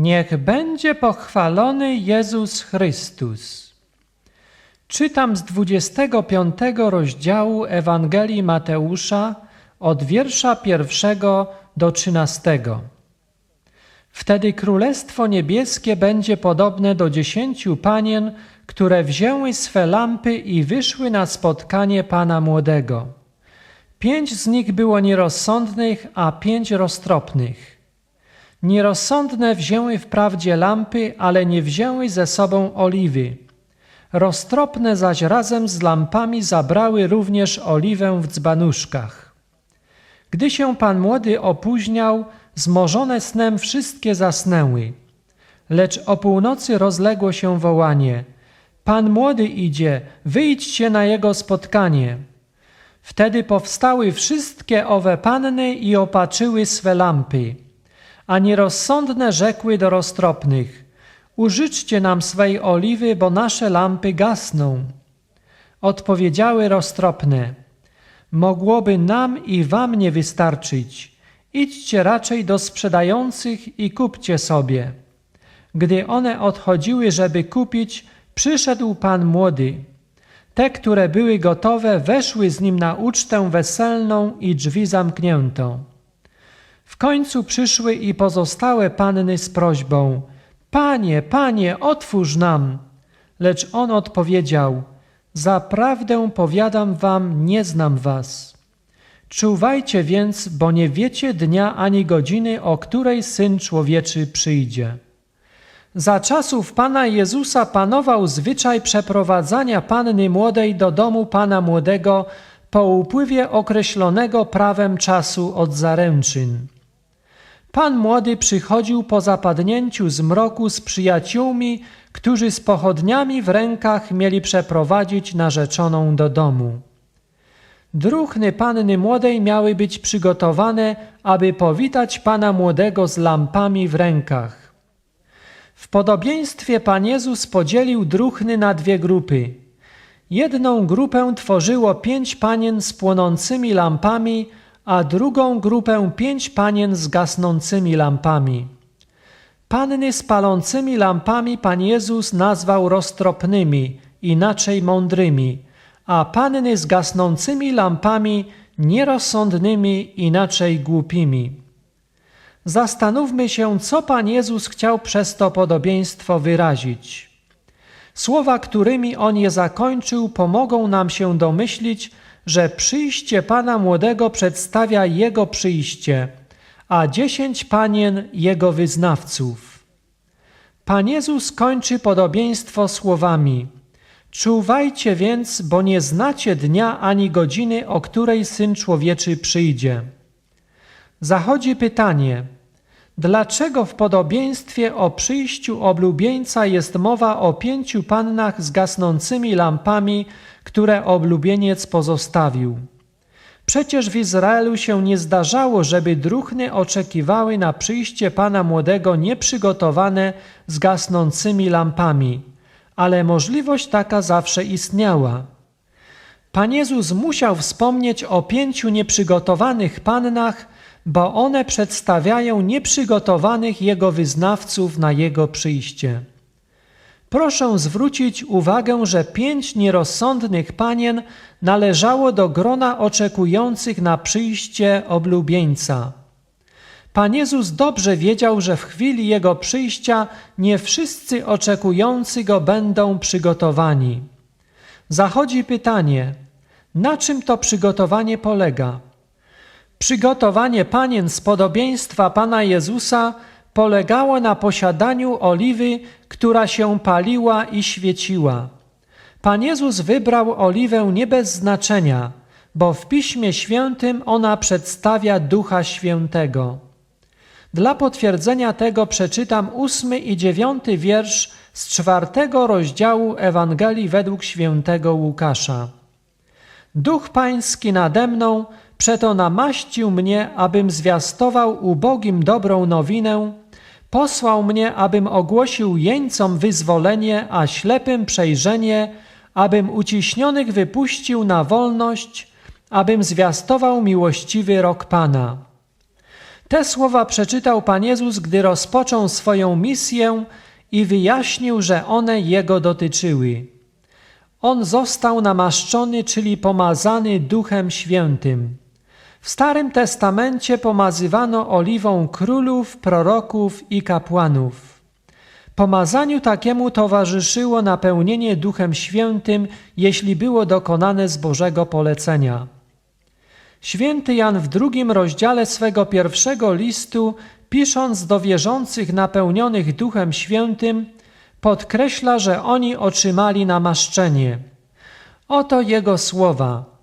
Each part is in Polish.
Niech będzie pochwalony Jezus Chrystus. Czytam z 25 rozdziału Ewangelii Mateusza od wiersza pierwszego do 13. Wtedy Królestwo Niebieskie będzie podobne do dziesięciu panien, które wzięły swe lampy i wyszły na spotkanie Pana Młodego. Pięć z nich było nierozsądnych, a pięć roztropnych. Nierozsądne wzięły wprawdzie lampy, ale nie wzięły ze sobą oliwy. Roztropne zaś razem z lampami zabrały również oliwę w dzbanuszkach. Gdy się pan młody opóźniał, zmożone snem wszystkie zasnęły. Lecz o północy rozległo się wołanie: Pan młody idzie, wyjdźcie na jego spotkanie. Wtedy powstały wszystkie owe panny i opatrzyły swe lampy. A nierozsądne rzekły do roztropnych: Użyczcie nam swej oliwy, bo nasze lampy gasną. Odpowiedziały roztropne: Mogłoby nam i wam nie wystarczyć. Idźcie raczej do sprzedających i kupcie sobie. Gdy one odchodziły, żeby kupić, przyszedł pan młody. Te, które były gotowe, weszły z nim na ucztę weselną i drzwi zamknięto. W końcu przyszły i pozostałe panny z prośbą: Panie, panie, otwórz nam. Lecz on odpowiedział: Zaprawdę powiadam wam, nie znam was. Czuwajcie więc, bo nie wiecie dnia ani godziny, o której syn człowieczy przyjdzie. Za czasów Pana Jezusa panował zwyczaj przeprowadzania panny młodej do domu Pana młodego po upływie określonego prawem czasu od zaręczyn. Pan młody przychodził po zapadnięciu zmroku z przyjaciółmi, którzy z pochodniami w rękach mieli przeprowadzić narzeczoną do domu. Druhny panny młodej miały być przygotowane, aby powitać pana młodego z lampami w rękach. W podobieństwie Pan Jezus podzielił druhny na dwie grupy. Jedną grupę tworzyło pięć panien z płonącymi lampami, a drugą grupę pięć panien z gasnącymi lampami. Panny z palącymi lampami Pan Jezus nazwał roztropnymi, inaczej mądrymi, a panny z gasnącymi lampami nierozsądnymi, inaczej głupimi. Zastanówmy się, co Pan Jezus chciał przez to podobieństwo wyrazić. Słowa, którymi On je zakończył, pomogą nam się domyślić, że przyjście Pana Młodego przedstawia Jego przyjście, a dziesięć panien Jego wyznawców. Pan Jezus kończy podobieństwo słowami Czuwajcie więc, bo nie znacie dnia ani godziny, o której Syn Człowieczy przyjdzie. Zachodzi pytanie, dlaczego w podobieństwie o przyjściu oblubieńca jest mowa o pięciu pannach z gasnącymi lampami, które oblubieniec pozostawił? Przecież w Izraelu się nie zdarzało, żeby druhny oczekiwały na przyjście Pana Młodego nieprzygotowane z gasnącymi lampami, ale możliwość taka zawsze istniała. Pan Jezus musiał wspomnieć o pięciu nieprzygotowanych pannach, bo one przedstawiają nieprzygotowanych Jego wyznawców na Jego przyjście. Proszę zwrócić uwagę, że pięć nierozsądnych panien należało do grona oczekujących na przyjście oblubieńca. Pan Jezus dobrze wiedział, że w chwili Jego przyjścia nie wszyscy oczekujący Go będą przygotowani. Zachodzi pytanie, na czym to przygotowanie polega? Przygotowanie panien z podobieństwa Pana Jezusa polegało na posiadaniu oliwy, która się paliła i świeciła. Pan Jezus wybrał oliwę nie bez znaczenia, bo w Piśmie Świętym ona przedstawia Ducha Świętego. Dla potwierdzenia tego przeczytam ósmy i dziewiąty wiersz z czwartego rozdziału Ewangelii według świętego Łukasza. Duch Pański nade mną, przeto namaścił mnie, abym zwiastował ubogim dobrą nowinę, posłał mnie, abym ogłosił jeńcom wyzwolenie, a ślepym przejrzenie, abym uciśnionych wypuścił na wolność, abym zwiastował miłościwy rok Pana. Te słowa przeczytał Pan Jezus, gdy rozpoczął swoją misję i wyjaśnił, że one Jego dotyczyły. On został namaszczony, czyli pomazany Duchem Świętym. W Starym Testamencie pomazywano oliwą królów, proroków i kapłanów. Pomazaniu takiemu towarzyszyło napełnienie Duchem Świętym, jeśli było dokonane z Bożego polecenia. Święty Jan w drugim rozdziale swego pierwszego listu, pisząc do wierzących napełnionych Duchem Świętym, podkreśla, że oni otrzymali namaszczenie. Oto jego słowa.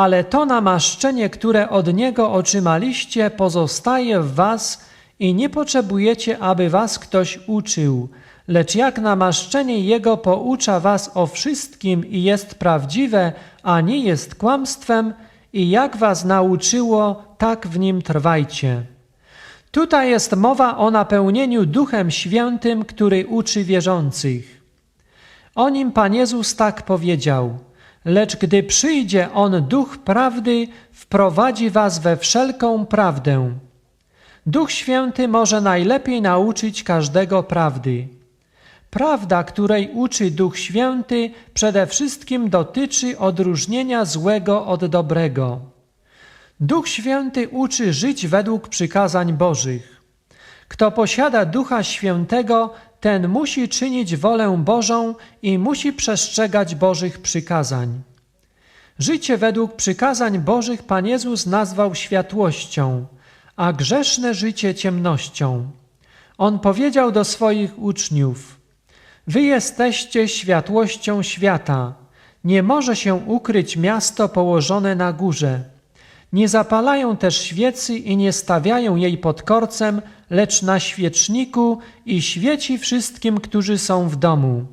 Ale to namaszczenie, które od niego otrzymaliście, pozostaje w was i nie potrzebujecie, aby was ktoś uczył, lecz jak namaszczenie jego poucza was o wszystkim i jest prawdziwe, a nie jest kłamstwem, i jak was nauczyło, tak w nim trwajcie. Tutaj jest mowa o napełnieniu Duchem Świętym, który uczy wierzących. O nim Pan Jezus tak powiedział: Lecz gdy przyjdzie On Duch Prawdy, wprowadzi was we wszelką prawdę. Duch Święty może najlepiej nauczyć każdego prawdy. Prawda, której uczy Duch Święty, przede wszystkim dotyczy odróżnienia złego od dobrego. Duch Święty uczy żyć według przykazań Bożych. Kto posiada Ducha Świętego, ten musi czynić wolę Bożą i musi przestrzegać Bożych przykazań. Życie według przykazań Bożych Pan Jezus nazwał światłością, a grzeszne życie ciemnością. On powiedział do swoich uczniów: Wy jesteście światłością świata. Nie może się ukryć miasto położone na górze. Nie zapalają też świecy i nie stawiają jej pod korcem, lecz na świeczniku i świeci wszystkim, którzy są w domu.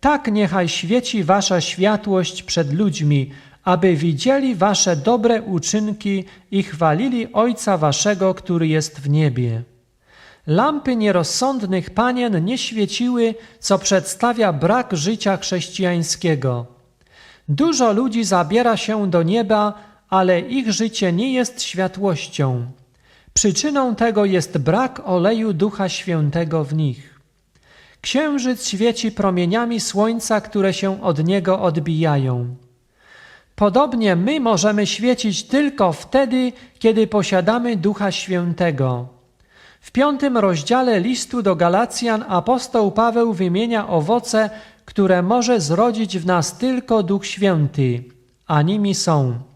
Tak niechaj świeci wasza światłość przed ludźmi, aby widzieli wasze dobre uczynki i chwalili Ojca waszego, który jest w niebie. Lampy nierozsądnych panien nie świeciły, co przedstawia brak życia chrześcijańskiego. Dużo ludzi zabiera się do nieba, ale ich życie nie jest światłością. Przyczyną tego jest brak oleju Ducha Świętego w nich. Księżyc świeci promieniami słońca, które się od niego odbijają. Podobnie my możemy świecić tylko wtedy, kiedy posiadamy Ducha Świętego. W piątym rozdziale listu do Galacjan apostoł Paweł wymienia owoce, które może zrodzić w nas tylko Duch Święty, a nimi są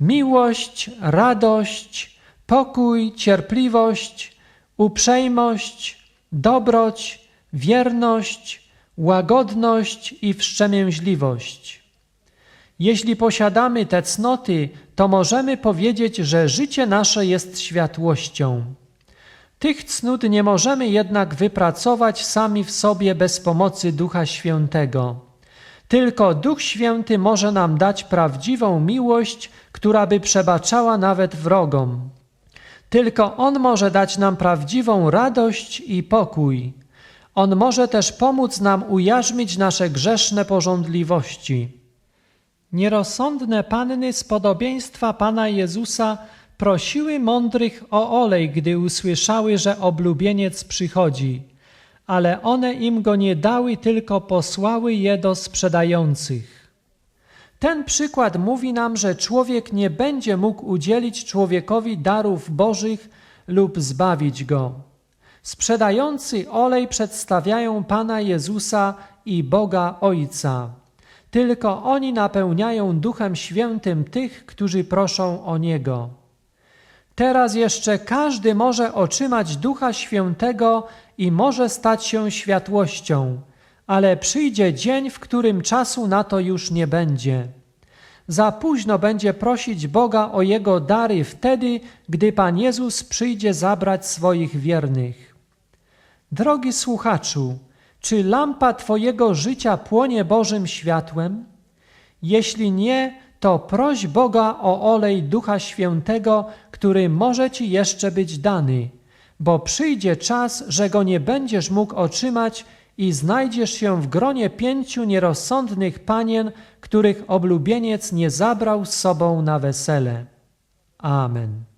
miłość, radość, pokój, cierpliwość, uprzejmość, dobroć, wierność, łagodność i wstrzemięźliwość. Jeśli posiadamy te cnoty, to możemy powiedzieć, że życie nasze jest światłością. Tych cnót nie możemy jednak wypracować sami w sobie bez pomocy Ducha Świętego. Tylko Duch Święty może nam dać prawdziwą miłość, która by przebaczała nawet wrogom. Tylko On może dać nam prawdziwą radość i pokój. On może też pomóc nam ujarzmić nasze grzeszne porządliwości. Nierozsądne panny z podobieństwa Pana Jezusa prosiły mądrych o olej, gdy usłyszały, że oblubieniec przychodzi, ale one im go nie dały, tylko posłały je do sprzedających. Ten przykład mówi nam, że człowiek nie będzie mógł udzielić człowiekowi darów bożych lub zbawić go. Sprzedający olej przedstawiają Pana Jezusa i Boga Ojca. Tylko oni napełniają Duchem Świętym tych, którzy proszą o Niego. Teraz jeszcze każdy może otrzymać Ducha Świętego i może stać się światłością, ale przyjdzie dzień, w którym czasu na to już nie będzie. Za późno będzie prosić Boga o Jego dary wtedy, gdy Pan Jezus przyjdzie zabrać swoich wiernych. Drogi słuchaczu, czy lampa Twojego życia płonie Bożym światłem? Jeśli nie, to proś Boga o olej Ducha Świętego, który może Ci jeszcze być dany, bo przyjdzie czas, że go nie będziesz mógł otrzymać i znajdziesz się w gronie pięciu nierozsądnych panien, których oblubieniec nie zabrał z sobą na wesele. Amen.